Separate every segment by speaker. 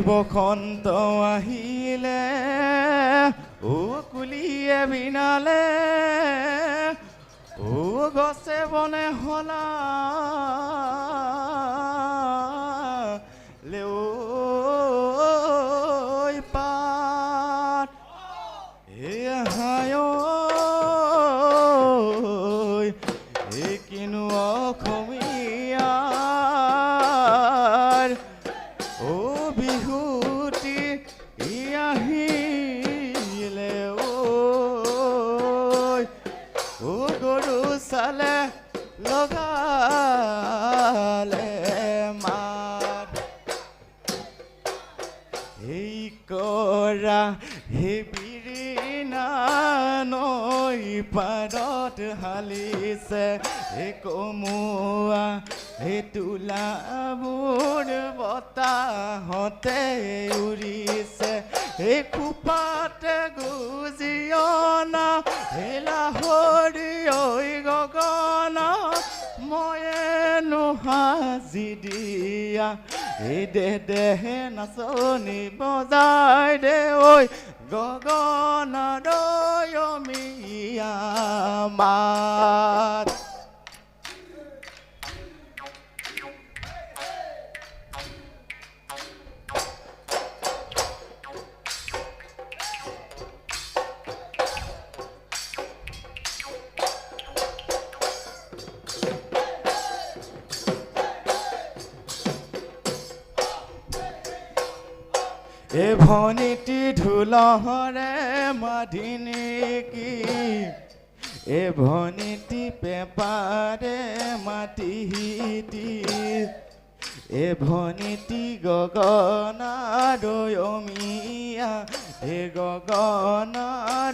Speaker 1: বসন্ত আহিলে ও কুলিয়ে বিনালে ও গছে বনে হলা লেঐ বিহুতি ই আহিলে ঐ ও গৰু চালে লগালে মাত এই কৰা হে বিৰিণা নৈ পাৰত হালিছে কমোৱা হে তোলাবোৰ বতাহতে উৰিছে। হে খোপাতে গুজিয়না হে লাহৰি ঐ গগনা ময়েনো সাজি দিয়া। এই দে দেহে নাচনি বজাই দে ঐ গগনা দয়মীয়া মাত। এ ভনিটি ঢোলহৰে মাধিনী কি? এ ভনিটি পেপাৰে মাটিহিতি এ ভনিটি গগনা দয়মীয়া এ গগনা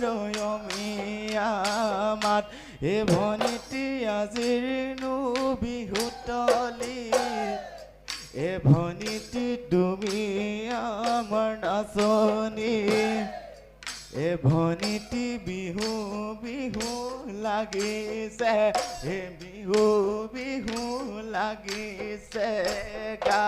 Speaker 1: দয়মীয়া মাত এ ভনিটি আজিৰনো বিহুতলী। এ ভনিটি তুমি আমার এ ভনিটি বিহু বিহু লাগিছে। হে বিহু বিহু লাগিছে গা।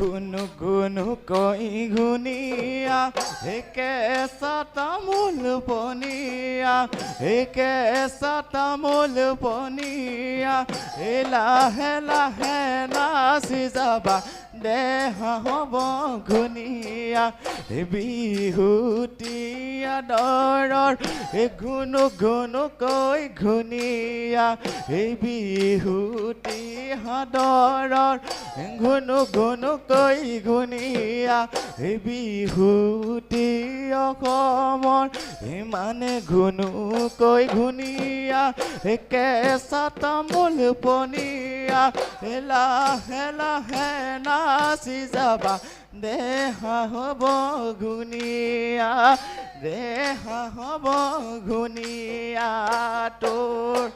Speaker 2: গুনু
Speaker 1: গুনু কই ঘুনিয়া একে তামোল পনিয়া একে তামোল পনিয়া এলা লাহে লাহে সিজাবা দেহ হ'ব ঘুনিয়া বিহুতীয়া দৰৰ ঘুনু ঘুনু কৈ ঘুনিয়া এই বিহুতি সাদৰৰ ঘুনু ঘুনু কৈ ঘুনিয়া এই বিহুতি অসমৰ ইমানে ঘুনু কৈ ঘুনিয়া কেঁচা তামোল পনীয়া। ya Ela, ela, hena si zaba deha hobo guniya deha
Speaker 2: hobo guniya tor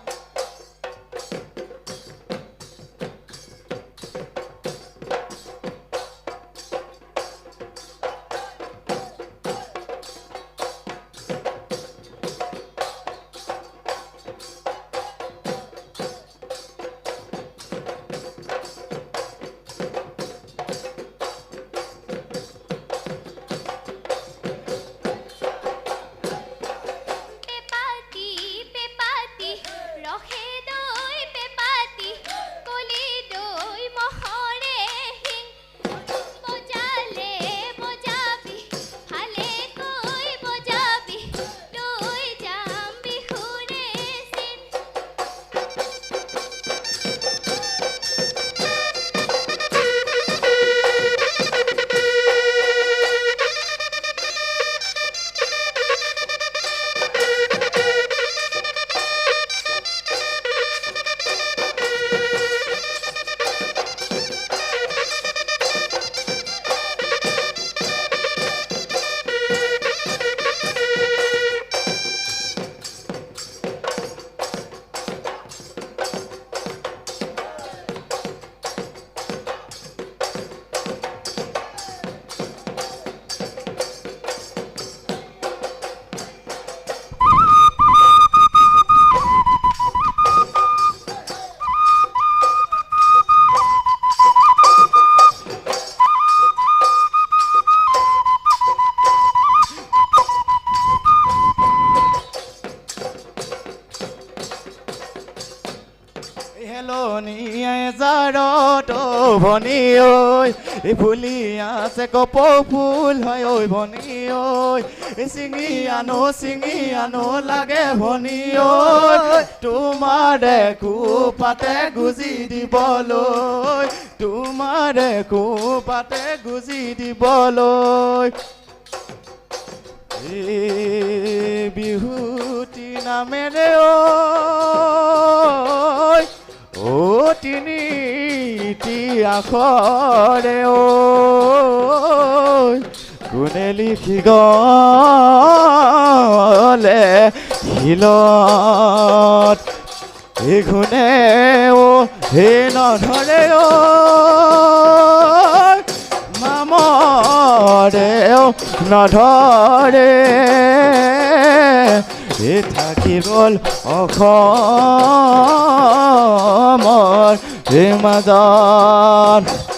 Speaker 1: ভনী ঐ ফুলি আছে কপ ফুল হয় ঐ ভনী ঐ চিঙি আনো চিঙি আনো লাগে ভনী ঐ তোমাৰ পাতে গুজি দিবলৈ তোমাৰ পাতে গুজি দিবলৈ বিহুতি নামেৰে ঐ ও তিনিটি আখৰে ঐ কোনে লিখি গলে শিলত এই গুণে, ও হে নধৰে ঐ মামৰেও নধৰে এ থাকি গ'ল হে মাজত